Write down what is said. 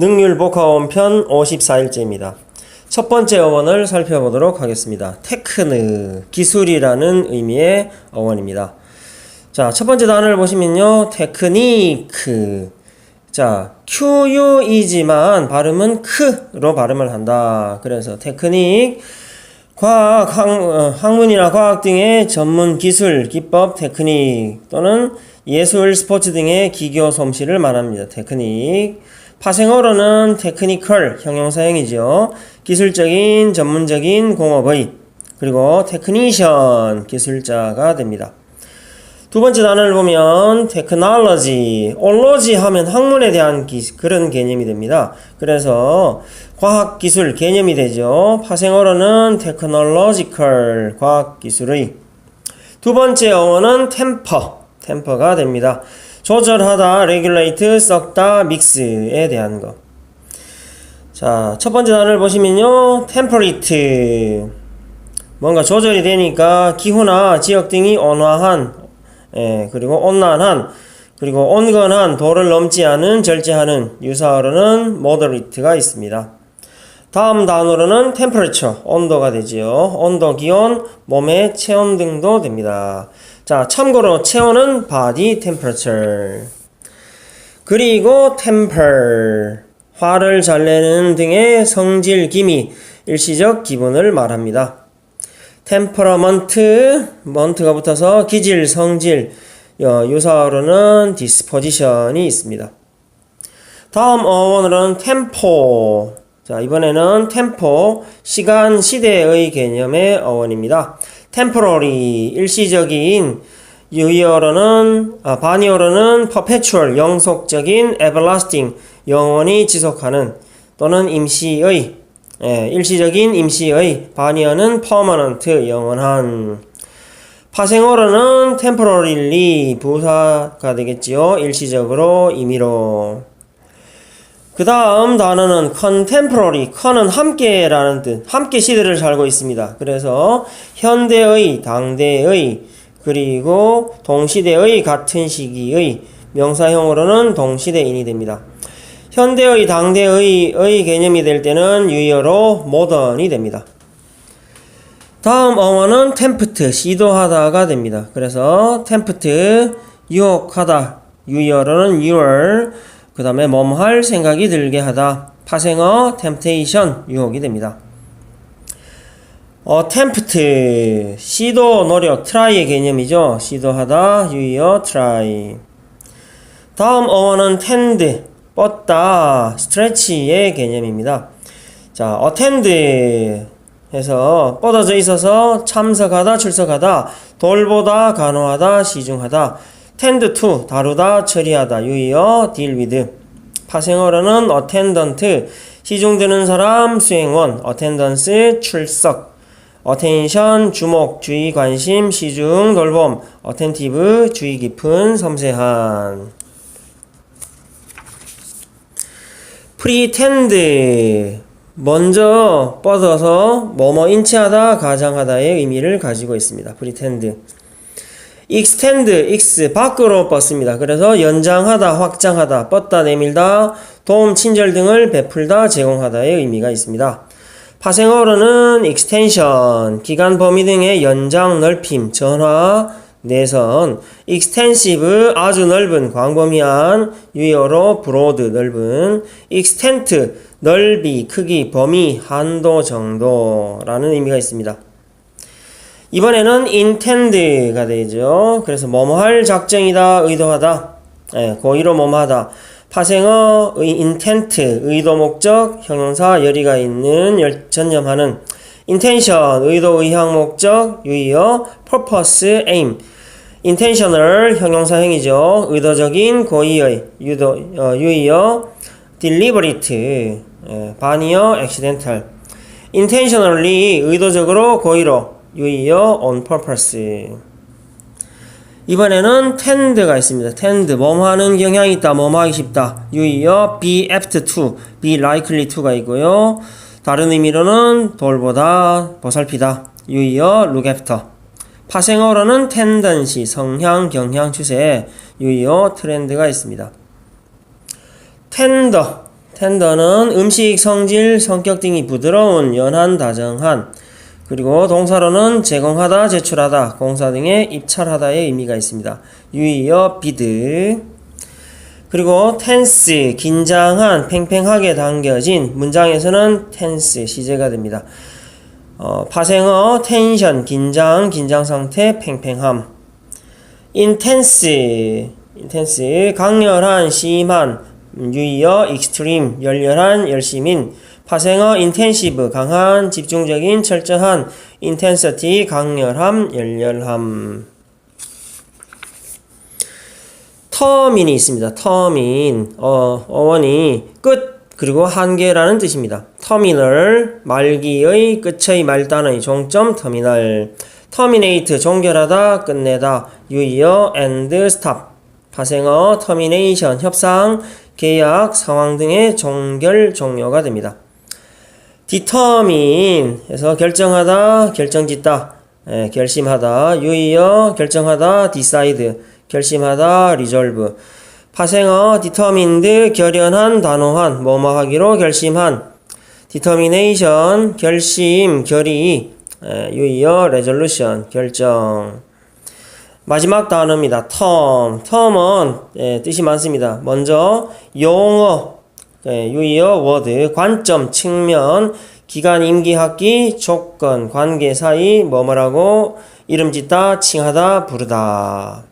능률 복화원 편 54일째입니다. 첫 번째 어원을 살펴보도록 하겠습니다. 테크느, 기술이라는 의미의 어원입니다. 자, 첫 번째 단어를 보시면요. 테크니크. 자, QU이지만 발음은 크로 발음을 한다. 그래서 테크닉, 과학, 학, 어, 학문이나 과학 등의 전문 기술, 기법, 테크닉 또는 예술, 스포츠 등의 기교 솜씨를 말합니다. 테크닉. 파생어로는 테크니컬 형용사형이죠. 기술적인, 전문적인 공업의 그리고 테크니션 기술자가 됩니다. 두 번째 단어를 보면 테크놀로지, 올로지 하면 학문에 대한 기, 그런 개념이 됩니다. 그래서 과학 기술 개념이 되죠. 파생어로는 테크놀로지컬 과학 기술의 두 번째 어원은 템퍼, 템퍼가 됩니다. 조절하다, 레귤레이트, 썩다, 믹스에 대한 거. 자, 첫 번째 단어를 보시면요. 템퍼리트. 뭔가 조절이 되니까 기후나 지역 등이 온화한, 예, 그리고 온난한, 그리고 온건한, 도를 넘지 않은, 절제하는 유사어로는 moderate가 있습니다. 다음 단어로는 temperature, 온도가 되지요. 온도, 기온, 몸의 체온 등도 됩니다. 자, 참고로 체온은 body temperature. 그리고 temper, 화를 잘 내는 등의 성질, 기미, 일시적 기분을 말합니다. temperament, 먼트가 붙어서 기질, 성질, 어, 유사어로는 disposition이 있습니다. 다음 어원으로는 tempo. 자, 이번에는 tempo, 시간, 시대의 개념의 어원입니다. Temporary, 일시적인, 유의어로는, 아, 반의어로는 perpetual, 영속적인, everlasting, 영원히 지속하는, 또는 임시의, 예, 일시적인 임시의, 반의어는 permanent, 영원한. 파생어로는 temporarily, 부사가 되겠지요. 일시적으로, 임의로. 그 다음 단어는 contemporary, con은 함께라는 뜻, 함께 시대를 살고 있습니다. 그래서 현대의, 당대의, 그리고 동시대의, 같은 시기의, 명사형으로는 동시대인이 됩니다. 현대의, 당대의 개념이 될 때는 유의어로 modern이 됩니다. 다음 어원은 tempt, 시도하다가 됩니다. 그래서 tempt, 유혹하다, 유의어로는 lure, 그 다음에 뭐할 생각이 들게 하다. 파생어 temptation 유혹이 됩니다. 어, tempt 시도 노력 try의 개념이죠. 시도하다 유의어 try. 다음 어원은 tend 뻗다 stretch의 개념입니다. 자, attend 해서 뻗어져 있어서 참석하다 출석하다 돌보다 간호하다 시중하다 tend to 다루다 처리하다 유의어 deal with. 파생어로는 attendant 시중드는 사람 수행원 attendance 출석. attention 주목 주의 관심 시중 돌봄 attentive 주의 깊은 섬세한. pretend. 먼저 뻗어서 뭐뭐 인치하다 가장하다의 의미를 가지고 있습니다. pretend extend, x 밖으로 뻗습니다. 그래서 연장하다, 확장하다, 뻗다, 내밀다, 도움, 친절 등을 베풀다, 제공하다의 의미가 있습니다. 파생어로는 extension, 기간 범위 등의 연장, 넓힘, 전화, 내선, extensive, 아주 넓은, 광범위한, 유의어로 broad, 넓은, extent, 넓이, 크기, 범위, 한도, 정도라는 의미가 있습니다. 이번에는 intend가 되죠. 그래서 뭐뭐 할 작정이다, 의도하다, 예, 고의로 뭐뭐하다. 파생어 의 intent, 의도 목적, 형용사 열의가 있는 열, 전념하는 intention, 의도 의향 목적, 유의어 purpose, aim. intentional 형용사형이죠. 의도적인 고의의 유도 어, 유의어 deliberate, 예, 반의어 accidental. intentionally 의도적으로 고의로 유의어 on purpose. 이번에는 tend가 있습니다. tend 뭐뭐 하는 경향이 있다, 뭐뭐 하기 쉽다. 유의어 be apt to, be likely to가 있고요. 다른 의미로는 돌보다, 보살피다. 유의어 look after. 파생어로는 tendency, 성향, 경향, 추세. 유의어 트렌드가 있습니다. tender, 텐더는 음식, 성질, 성격 등이 부드러운, 연한, 다정한. 그리고 동사로는 제공하다, 제출하다, 공사 등의 입찰하다의 의미가 있습니다. 유의어 비드. 그리고 텐스, 긴장한, 팽팽하게 당겨진 문장에서는 텐스, 시제가 됩니다. 어, 파생어, 텐션, 긴장, 긴장 상태, 팽팽함. 인텐스, 강렬한, 심한, 유의어, 익스트림, 열렬한, 열심인. 파생어, 인텐시브, 강한, 집중적인, 철저한, 인텐서티, 강렬함, 열렬함. 터민이 있습니다. 터민 어, 어원이 끝 그리고 한계라는 뜻입니다. 터미널 말기의 끝의 말단의 종점 터미널 터미네이트 종결하다 끝내다 유의어 엔드 스탑 파생어 터미네이션 협상 계약 상황 등의 종결 종료가 됩니다. 디터민 해서 결정하다 결정짓다. 예, 결심하다. 유의어 결정하다. decide 결심하다. resolve. 파생어 determined 결연한 단호한 뭐뭐 하기로 결심한. determination 결심 결의. 예, 유의어 resolution 결정. 마지막 단어입니다. term. term은 예, 뜻이 많습니다. 먼저 용어. 예, 유의어 word 관점 측면 기간 임기 학기 조건 관계 사이 뭐뭐라고 이름 짓다 칭하다 부르다